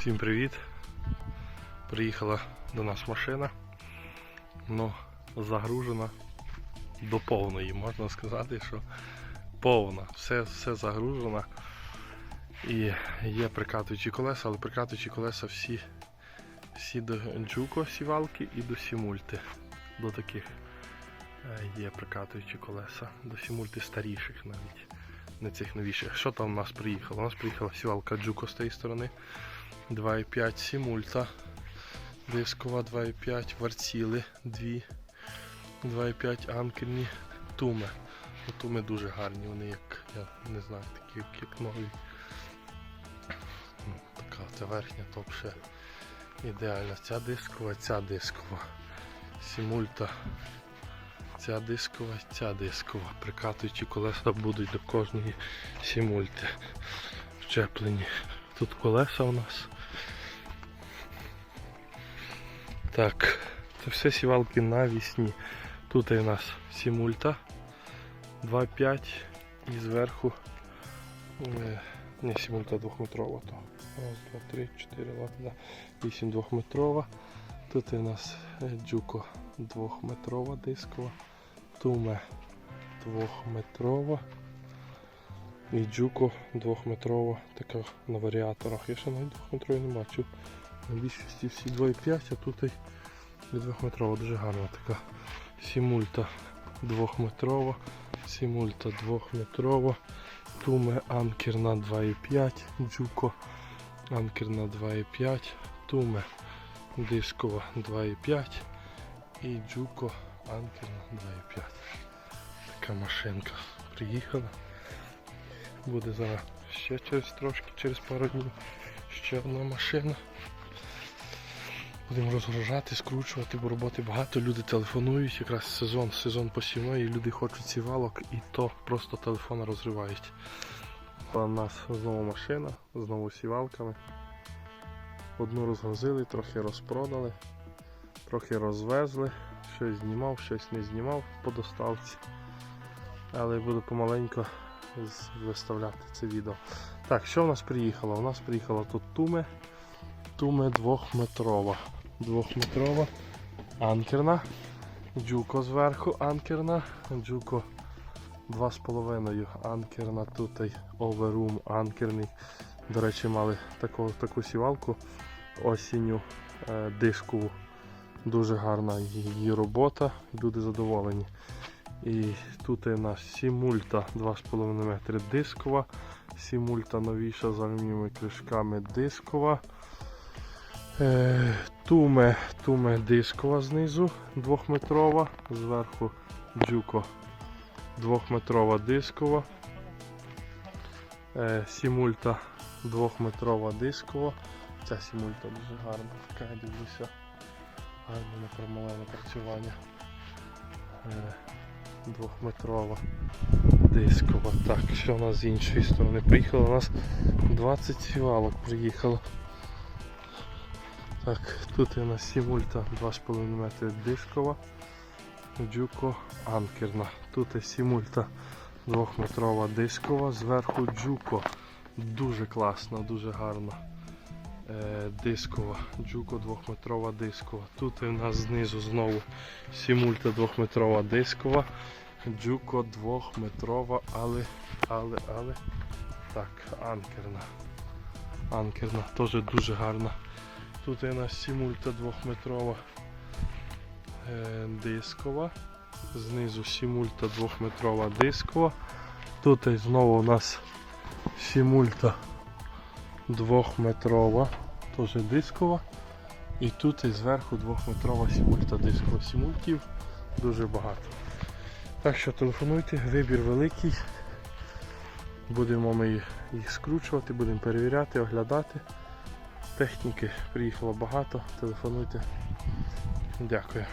Всім привіт! Приїхала до нас машина, ну загружена до повної, можна сказати, що повна, все, все загружено. І є прикатуючі колеса, але прикатуючі колеса всі, всі до джуко сівалки і до сімульти. До таких е, є прикатуючі колеса, до сімульти старіших навіть. Не цих новіших. Що там у нас приїхало? У нас приїхала сівалка джуко з тієї сторони. 2,5 сімульта. Дискова 2,5 варціли 2. 2,5 анкерні туми. Ну, Туми дуже гарні, вони як, я не знаю, такі як, нові. Ну, Така ця верхня топ ще ідеальна. Ця дискова, ця дискова. Сімульта. Ця дискова, ця дискова. Прикатуючі колеса будуть до кожної сімульти вчеплені. Тут колеса у нас. Так, це все сівалки навісні. Тут у нас сімульта 2,5 і зверху е, не сімульта двохметрова, то раз, два, три, чотири, ладно, вісім двохметрова. Тут у нас е, джуко двохметрова дискова, туме двохметрова. І джуко двохметрова, така на варіаторах. Я ще навіть двохметрової не бачив. На більшості всі 2,5, а тут і двохметрова, дуже гарна така. Сімульта двохметрова, сімульта двохметрова, туме анкер на 2,5, джуко анкер на 2,5, туме дискова 2,5 і джуко анкер на 2,5. Така машинка приїхала. Буде зараз ще через трошки, через пару днів ще одна машина. Будемо розгружати, скручувати, бо роботи багато. Люди телефонують, якраз сезон, сезон посівної, люди хочуть сівалок і то просто телефон розривають. У нас знову машина, знову сівалками. Одну розгрузили, трохи розпродали, трохи розвезли, щось знімав, щось не знімав по доставці. Але буду помаленько виставляти це відео. Так, що в нас приїхало? У нас приїхала тут туме. Туме двохметрова. Двохметрова анкерна. Джуко зверху анкерна. Джуко 2,5 анкерна. Тут оверум анкерний. До речі, мали таку, таку сівалку осінню е, дишкову. Дуже гарна її робота, люди задоволені. І тут у нас сімульта 2,5 метри дискова, сімульта новіша з алюмінієвими кришками дискова. Е, туме, туме дискова знизу 2-метрова, зверху джуко 2-метрова дискова. Е, сімульта 2-метрова дискова. Ця сімульта дуже гарна, така я дивлюся. Гарне непромале напрацювання. Двохметрова дискова. Так, що у нас з іншої сторони? Приїхало у нас 20 сівалок приїхало. Так, тут у нас сімульта 2,5 метри дискова. Джуко анкерна. Тут і сімульта 2-метрова дискова, зверху джуко. Дуже класно, дуже гарно. Е, дискова, джуко 2-метрова дискова. Тут у нас знизу знову сімульта 2-метрова дискова, джуко 2-метрова, але, але, але. Так, анкерна. Анкерна, теж дуже гарна. Тут у нас сімульта 2-метрова е, дискова. Знизу сімульта 2-метрова дискова. Тут і знову у нас сімульта двохметрова, теж дискова. І тут і зверху двохметрова сімульта дискова. Сімультів дуже багато. Так що телефонуйте, вибір великий. Будемо ми їх скручувати, будемо перевіряти, оглядати. Техніки приїхало багато, телефонуйте. Дякую.